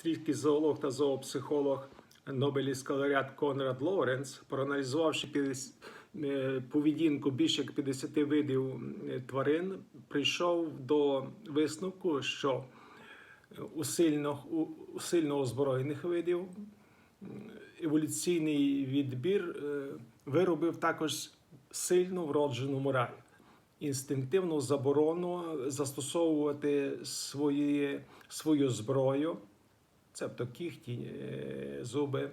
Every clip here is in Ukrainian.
австрійський зоолог та зоопсихолог Нобелівський лауреат Конрад Лоуренс, проаналізувавши 50 е, поведінку більше як 50 видів е, тварин, прийшов до висновку, що у сильно, у, у сильно озброєних видів еволюційний відбір е, виробив також сильно вроджену мораль, інстинктивну заборону застосовувати свої, свою зброю, цебто кіхті, е, зуби,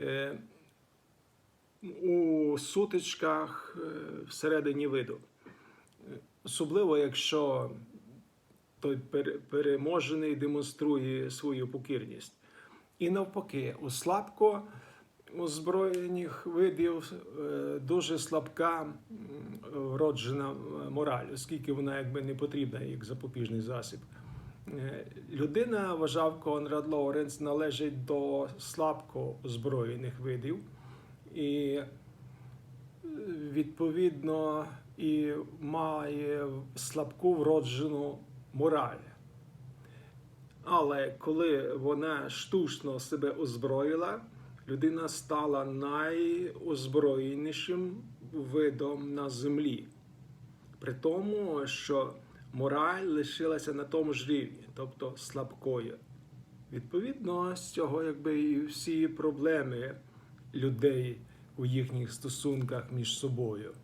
е, у сутичках е, всередині виду. Особливо, якщо той переможений демонструє свою покірність. І навпаки, у слабко озброєних видів дуже слабка вроджена мораль, оскільки вона якби не потрібна як запобіжний засіб. Е, Людина, вважав Конрад Лоуренс, належить до слабко озброєних видів, і е, відповідно і має слабку вроджену мораль. Але коли вона штучно себе озброїла, людина стала найозброєнішим видом на землі. При тому, що мораль лишилася на тому ж рівні, тобто слабкою. Відповідно, з цього якби і всі проблеми людей у їхніх стосунках між собою.